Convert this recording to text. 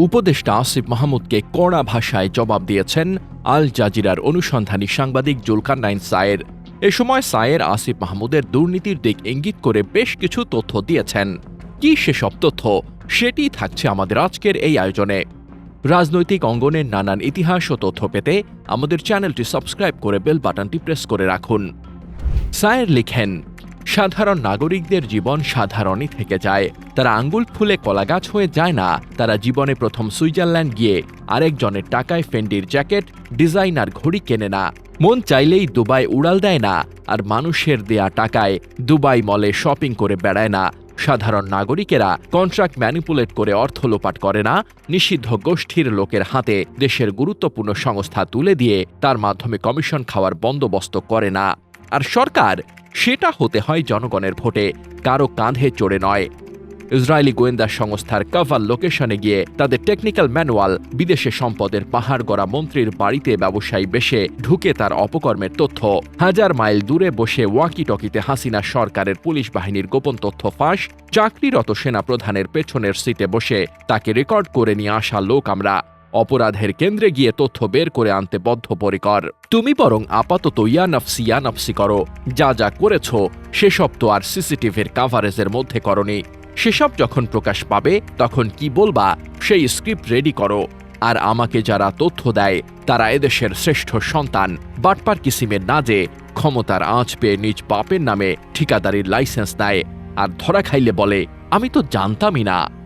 উপদেষ্টা আসিফ মাহমুদকে কড়া ভাষায় জবাব দিয়েছেন আল জাজিরার অনুসন্ধানী সাংবাদিক জুলকান্নাইন সায়ের। এ সময় সায়ের আসিফ মাহমুদের দুর্নীতির দিক ইঙ্গিত করে বেশ কিছু তথ্য দিয়েছেন। কি সেসব তথ্য? সেটি থাকছে আমাদের আজকের এই আয়োজনে। রাজনৈতিক অঙ্গনের নানান ইতিহাস ও তথ্য পেতে আমাদের চ্যানেলটি সাবস্ক্রাইব করে বেল বাটনটি প্রেস করে রাখুন। সায়ের লিখেন সাধারণ নাগরিকদের জীবন সাধারণই থেকে যায়। তারা আঙ্গুল ফুলে কলাগাছ হয়ে যায় না। তারা জীবনে প্রথম সুইজারল্যান্ড গিয়ে আরেকজনের টাকায় ফেন্ডির জ্যাকেট, ডিজাইনার ঘড়ি কেনে না। মন চাইলেই দুবাই উড়াল দেয় না আর মানুষের দেয়া টাকায় দুবাই মলে শপিং করে বেড়ায় না। সাধারণ নাগরিকেরা কন্ট্রাক্ট ম্যানিপুলেট করে অর্থ লোপাট করে না। নিষিদ্ধ গোষ্ঠীর লোকের হাতে দেশের গুরুত্বপূর্ণ সংস্থা তুলে দিয়ে তার মাধ্যমে কমিশন খাওয়ার বন্দোবস্ত করে না। আর সরকার, সেটা হতে হয় জনগণের ভোটে, কারও কাঁধে চড়ে নয়। ইসরায়েলি গোয়েন্দা সংস্থার কাভাল লোকেশনে গিয়ে তাদের টেকনিক্যাল ম্যানুয়াল, বিদেশে সম্পদের পাহাড় গড়া মন্ত্রীর বাড়িতে ব্যবসায়ী বেশে ঢুকে তার অপকর্মের তথ্য। হাজার মাইল দূরে বসে ওয়াকি টকিতে হাসিনা সরকারের পুলিশ বাহিনীর গোপন তথ্য ফাঁস, চাকরিরত সেনা প্রধানের পেছনের সিটে বসে তাকে রেকর্ড করে নিয়ে আসা লোক আমরা। অপরাধের কেন্দ্রে গিয়ে তথ্য বের করে আনতে বদ্ধপরিকর। তুমি বরং আপাতত ইয়া নফসি ইয়া নফসি করো। যা যা করেছ, সেসব তো আর সিসিটিভির কাভারেজের মধ্যে করনি। সেসব যখন প্রকাশ পাবে, তখন কি বলবা, সেই স্ক্রিপ্ট রেডি করো। আর আমাকে যারা তথ্য দেয়, তারা এদেশের শ্রেষ্ঠ সন্তান। বাটপার কিসিমের না যে, ক্ষমতার আঁচ পেয়ে নিজ বাপের নামে ঠিকাদারির লাইসেন্স দেয়। আর ধরা খাইলে বলে, আমি তো জানতামই না।